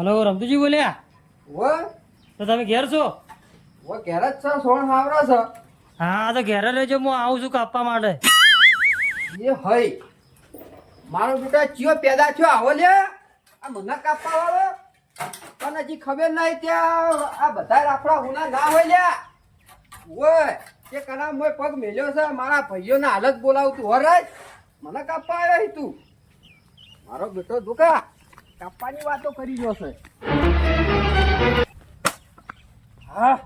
Hello Ramtuji બોલ્યા? ઓ તો તમે ઘેર છો? ઓ ઘેર જ છે સોણ હાવરા છો? હા તો ઘેર રહેજો હું આવું છું કાપવા માટે. એ હઈ. મારો બેટા ચિયો પેદા થયો આવો લે આ મને કાપવા વાળો. પણ હજી ખબર નહીં ત્યાં આ બધા આપણા હુના ના હોય લ્યા. ઓય તે કના મોય પગ મેલ્યો છે મારા ભાઈઓને હાલત બોલાવતું હરાજ મને કાપવા આવ્યો તું. મારો બેટો દુકા કાપવાની વાતો કરી રહ્યો છે. હા?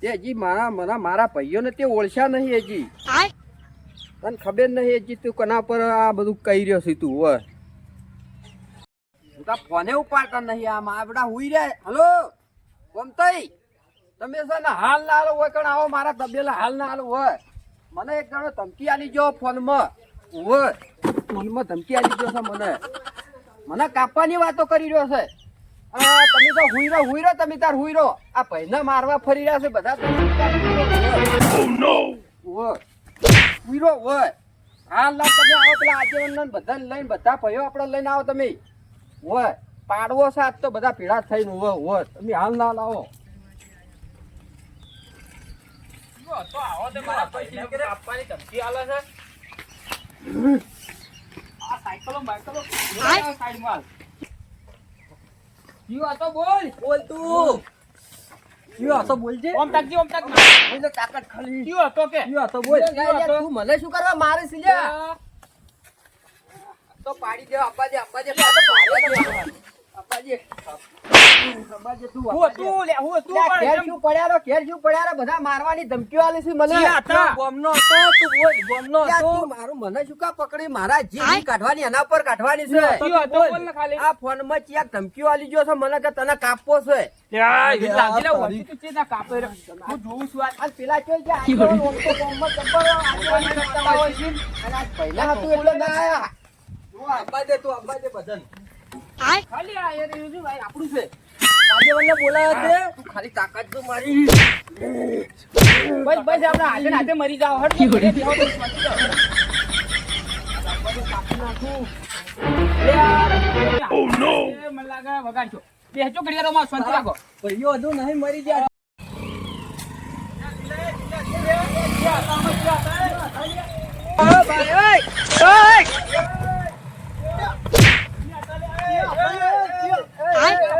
તે હજી મારા મને મારા ભાઈઓને તે ઓળખ્યા નહીં હજી. તને ખબર નહીં હજી તું કના પર આ બધું કહી રહ્યો છે તું હોય. તું ફોને ઉપાડતા નહીં આ મારા હુઈ રે હલો? ગમતઈ તમે છે ને હાલ ના હાલ હોય કણ આવો મારા તબેલા હાલ ના હાલ હોય. મને એક જણો ધમકી આલી જો ફોનમાં. હોય. ફોનમાં ધમકી આલી જો છે મને. મને કાપવાની વાતો કરી રહ્યો છે. આ તમે તો હુઈ હુઈરો હુઈ રહો તમે તાર હુઈ રહો આ ભાઈને મારવા ફરી રહ્યા છે બધા ઓય વીરો હોય હાલ ના તમે આવો પેલા આજીવન બધા લઈને બધા ભાઈઓ આપણે લઈને આવો તમે. હોય પાડવો સાથ તો બધા ભેળા થઈને હોય હોય તમે હાલ ના લાવો. જીવો હતો બોલ. બોલ તું. જીવો હતો બોલજે ઓમ તાકજી ઓમ તાક બોલ તો તાકાત ખાલી. કયો હતો કે. જીવો હતો બોલ. તું. મને શું કરવા મારે સિલ્યા તો પાડી દે અપાજે દે બધા મારવાની ધમકીઓ આલી છે મને. જી હતો, તું બોલ, ગોમનો હતો. મારું મને શું કા પકડી? મારા જીભ કાઢવાની એના પર કાઢવાની છે. કયો હતો બોલ. ને ખાલી આ ફોનમાં ચિયા ધમકીઓ આલી ગયો છે મને કે તને કાપવો છે. પેલા પહેલા હતું એટલે ના આયા. તું બધાને. ખાલી આ યાર એવું ભાઈ આપણું છે છે. ખાલી તાકાત તો મારી બસ બસ આપણે હાથે હાથે મરી જાવ હટ મને લાગે વગાડશો. બેસજો ઘડિયાળોમાં શાંતિ રાખો ભાઈઓ હજુ નહીં મરી ગયા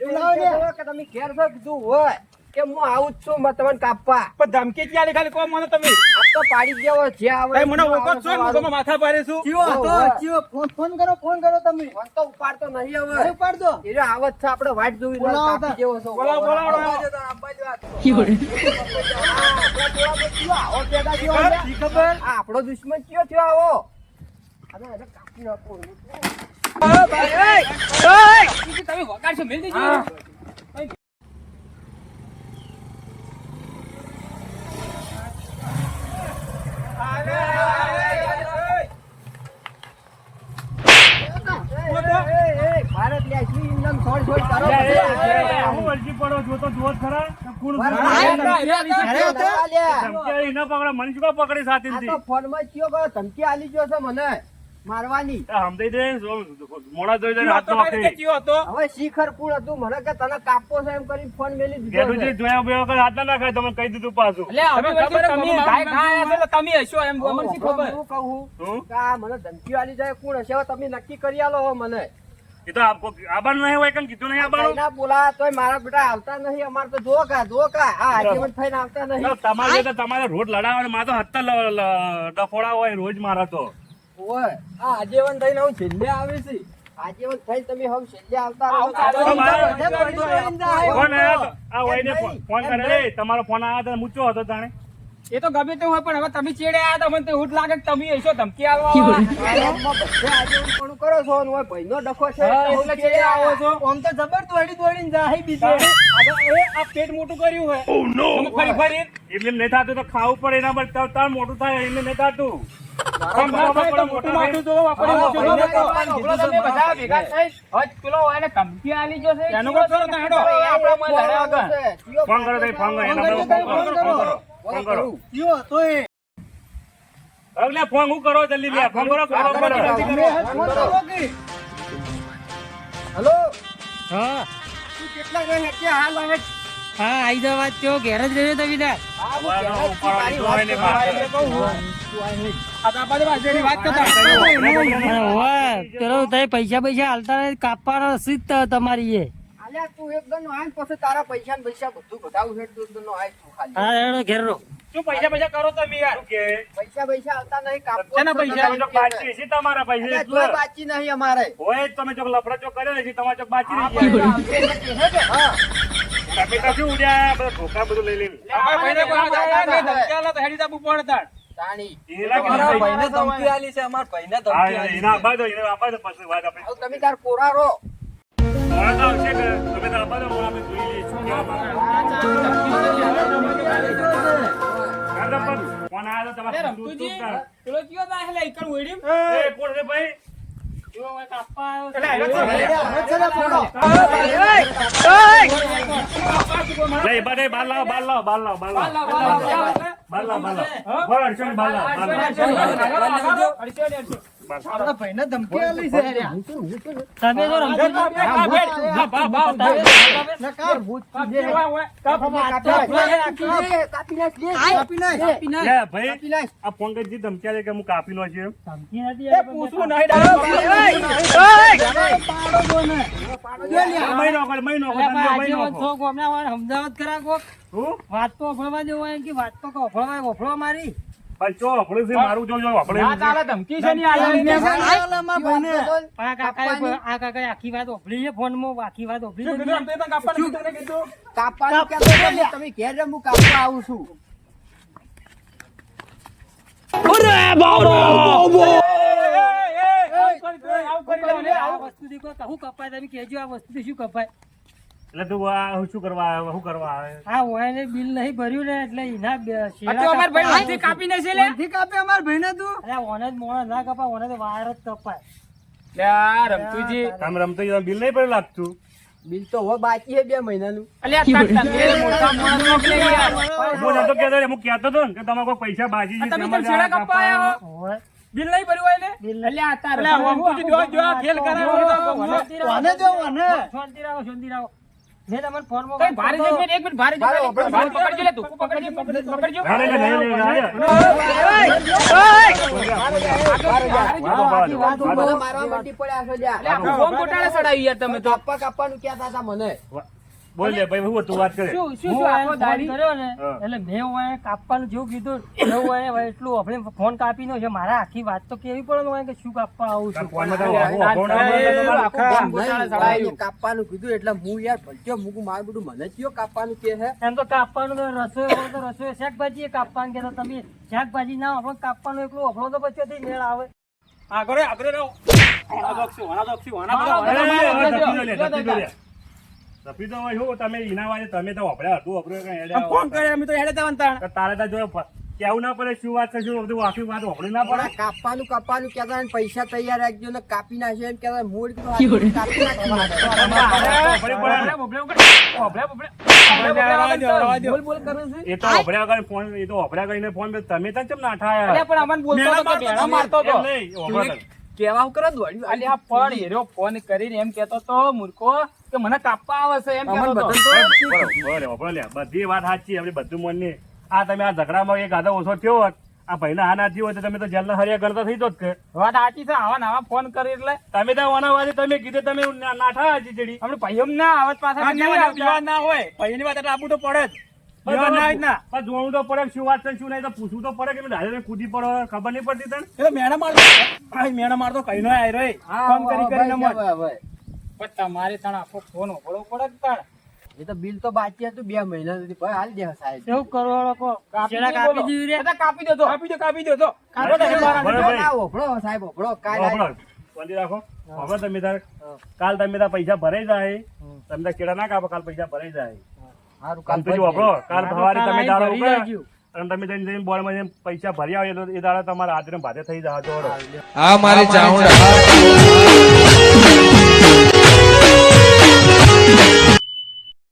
કે તમે ઘેર છો કીધું હોય કે હું આવું જ છું મેં તમને કાપવા. પણ ધમકી ક્યાં લે ખાલી મને તમે? આપ તો પાડી દેવો જે આવે મને છો ને ફોન તો ઉપાડતો નહીં હવે. એ રહ્યો આવત છે આપણે વાટ જોવી કાપી જેવો છો. બોલાવો, બોલાવો. આપણો દુશ્મન કયો થયો આવો. અરે કાપી નાખો. તમે વગાડશો મેલ દેજો પકડે ગયો ધમકી આલી ગયો છે મને. મારવાની. સમજાઈ દે મોડા જોઈ જાય હાથ. નાખે. હતો હવે શિખર પૂર હતું મને કે તને કાપો છે એમ કરી ફોન મેલી દીધો ગેડુજી. જોયા બે વખત હાથ ના નાખાય તમને કહી દીધું પાછું. એટલે હવે ખબર તમે ગાય ખાયા એટલે તમે હશો એમ અમને શી ખબર? હું કહું. શું કે આ મને ધમકી આલી જાય કોણ હશે? હવે તમે નક્કી કરી આલો હો મને. એ તો આપકો આબાન નહીં હોય કઈ કીધું નહીં આબાન ના બોલા તોય મારા બેટા આવતા નહીં અમારે તો જો કા જો કા આ આજીવન થઈને આવતા નહીં. તમારે તો તમારે રોજ લડાવવા મારે તો હત્તા ડફોડા હોય રોજ મારા તો. ઓય આ આજીવન થઈને હું છેલ્લે આવે છે. આજીવન થઈને તમે હવે છેલ્લે આવતા રહો. આવતા રહો. બધે પડી પડીને જાય. ફોન આવ્યો તો. આ વયને ફોન ફોન કરે. તમારો ફોન આવ્યો તો મૂચો હતો તાણે એ તો ગમે તે હોય પણ હવે તમે ચેડે આવ્યા તમને તો એવું લાગે કે તમે એસો ધમકી બધે કરો છો? અને ઓય ભાઈનો ડખો છે. એટલે ચેડે આવો છો. આમ તો જબર દોડી દોડીને જાય બીજે. એ આ પેટ મોટું કર્યું હોય. તમે ફરી ફરી. એટલે નહીં થતું તો ખાવું પડે એના પર. તાર તાર મોટું થાય એટલે નહીં થતું. ફોન હું કરો જલ્દી લે ફોન કરો ફોન હલો? હા. કેટલા હાલ હવે હા ઘેર જ વાત તો વાત કરતા પેલો તમે પૈસા પૈસા હાલતા નહીં, કાપવાનો હશે તમારી એ. તું એક આય પછી તારા પૈસા ને પૈસા બધું બતાવું છે તું દનો આય તું ખાલી. હા હેડો ઘેર શું પૈસા પૈસા કરો તમે યાર? શું કે? પૈસા પૈસા આવતા નહીં જ પૈસા? છે બાચી છે તમારા પૈસા બાચી નહીં અમારે. હોય તમે ચોક લફડા ચોક કર્યો છે તમારા ચોક બાચી રહી હા. તમે તો શું ઉડ્યા બધા ધોકા બધું લઈ આ ભાઈને કોઈ આયા ને ધમકી આલે તો હેડી જાબુ પડે તાણ. તાણી. એના કે અમારા ભાઈને ભાઈને ધમકી આલી છે અમારા ભાઈને ધમકી આલી છે. આપવા દો એને આપવા દો પછી વાત આપણે હવે તમે તાર કોરા રહો મોડા તો આવશે કે તમે તો આપવા દો મોડા આપણે જોઈ લઈએ શું કહેવા માંગે. ફોન આવ્યો તમારે પેલો કયો ના એટલે ઈકણ ઓયડી? એ કોણ છે ભાઈ ફોડો. નહીં, બાર લાવો, બાર લાવો, બાર લાવો, બાર લાવો. બાર લાવ, બાર લાવ. બાર લાવો, બાર લાવો. બાર લાવો, આપણા ભાઈને ધમકી આલી છે તમે તો રમજો જ કાપ, કાપ, કાપ, કાપ, કાપ, કાપ, કાપ. ના, કાપ, ભૂત જે હોય હોય. કાપ, કાપી નાખ, કાપ. કાપી નાખ, કાપી નાખ. કાપી નાખ. લે, ભાઈ કાપી નાખ. આ ફોન ધમકી આલે કે હું કાપી નો છે ધમકી નથી એ પણ નહીં, મહિનો ગોમના સમજાવત કરા કોક. વાત તો ઓફળવા જેવો હોય કે વાત તો ઓફળવા ઓફળવા મારી ભાઈ ચો અફળે છે મારું જો જો અફળે ના ચાલે, ધમકી છે નહીં આલી. આ કાકાએ આ કાકાએ આખી વાત ઓફળી છે ફોનમાં આખી વાત ઓફળી છે. કીધું? તો તને કાપવાનું કીધું કાપવાનું કહેતો તમે ઘેર હું કાપવા આવું છું. એ, એ, આવું આવું કરી દે, આ આવું. વસ્તુથી કોઈ કહું કપાય તમે કહેજો આ વસ્તુ શું કપાય. એટલે તું આ શું કરવા આવે શું કરવા આવે હા હોય ને બિલ નહીં ભર્યું ને એટલે એના શેરા તો અમારા ભાઈ કપાય. હાથથી કાપીને છે લે. અરે ઓને જ મોણા ના કપાય ઓને તો વાયર જ કપાય લે, આ રમતુજી. બિલ નહીં ભર્યું લાગતું બિલ તો હવે બાકી છે બે મહિનાનું નું. હું નતો કહેતો હું કહેતો હતો ને કે તમારે કોઈ પૈસા છે તમે છેડા આવ્યા. હો? ઓય. બિલ નહીં ભર્યું હોય ને? બિલ અલ્યા, તાર અલ્યા, રમતુજી જો, જો, ખેલ કરે છે તો ઓને મને. શાંતિ રાખો શાંતિ રાખો મેં તમને ફોનમાં કઈ વાત ભારે. છે, એક મિનિટ, ભારે છે, ભારે, પકડજો લે, તું પકડજો, પકડજો, મારવા પડ્યા છો યાર તમે તો. કાપવાનું હતા મને બોલ લે ભાઈ હું તું વાત કરે. શું, શું, શું, આખો એને કર્યો ને? એટલે મેં ઓય કાપવાનું જેવું કીધું એવું ઓય એટલું આપણે ફોન કાપીનો છે મારે આખી વાત તો કેવી પડે ને કે શું કાપવા આવું છું? ફોનમાં તો અલ્યા, આવું અભણ ના એ, મળે તો તમારે આખા આખું ફોન ગોટાળે નહીં, ચડાવ્યું. ભાઈને કાપવાનું કીધું એટલે હું યાર ભલત્યો મૂકું મારું બધું મને કયો કાપવાનું કે હે? એમ તો કાપવાનું તો રસોઈ હોય તો રસોઈ શાકભાજી એ કાપવાનું કે તમે શાકભાજી ના આપણે કાપવાનું એકલું આપણો તો પછી મેળ આવે. આગળ, આગળ રહો. આ દોક્ષી, આના દોક્ષી, આના બધા, શું તમે ઈના વાજે તમે તો વપરાય હતું વપરાય કઈ હેડે ફોન કરે? અમે તો હેડે જવાનું તાણ. તારે તો જો કેવું ના પડે શું વાત છે શું બધું આખી વાત વપરી ના પડે? કાપવાનું કાપવાનું કહેતા પૈસા તૈયાર રાખજો ને કાપી નાખજો એમ કહેતા મૂળ કાપી. કેવા કરો કરે? દોડ્યું. અલ્યા, પણ હીરો ફોન કરીને એમ કેતો તો મૂર્ખો. કે મને કાપવા આવે છે એમ કહેતો હતો. બધાને બરોબર, બરોબર બધી વાત સાચી આપણે બધું મોનની. આ તમે આ ઝઘડામાં એક આધો ઓછો થયો હોત આ ભાઈને આ ના હોય તો તમે તો જેલના હરિયા કરતા થઈ જોત કે. વાત સાચી છે આવા નાવા ફોન કરી એટલે. તમે તો આના વાજે તમે કીધું તમે નાઠા હજી ચડી. આપણે ભાઈઓ ના આવત પાછા ના હોય. ભાઈની વાત એટલે આપવું તો પડે જ. વિવાદ ના હોય જ ના. પણ જોવું તો પડે શું વાત છે શું નહીં તો પૂછવું તો પડે કે ડાયરેક્ટ કૂદી પડો ખબર નહીં પડતી તને? મેણા મારતો મેણા મારતો કઈ નો. હા, ફોન કરી કરીને. પણ તમારે તણ આખો ફોન ઓગળવો પડે તણ? એ તો બિલ તો બાકી હતું બે મહિના સુધી ભાઈ હાલ દે સાહેબ. શું કરો લોકો કાપી કાપી બોલો. રે. તો કાપી દો તો. કાપી દો કાપી દો તો. કાપો તો ઓભળો સાહેબ ઓભળો કાલ. શાંતિ રાખો. હવે તમે તાર. કાલ તમે તાર પૈસા ભરાઈ જાય. તમે તાર કેડા ના કાપો કાલ પૈસા ભરાઈ જાય. સારું કાલ તો વાપરો કાલ સવારે તમે દાડો ભરી અને તમે જઈને જઈને બોર્ડમાં જઈને પૈસા ભર્યા હોય તો એ દાડા તમારા હાથે ને ભાતે થઈ જાય જોડો આ મારી ચાઉંડા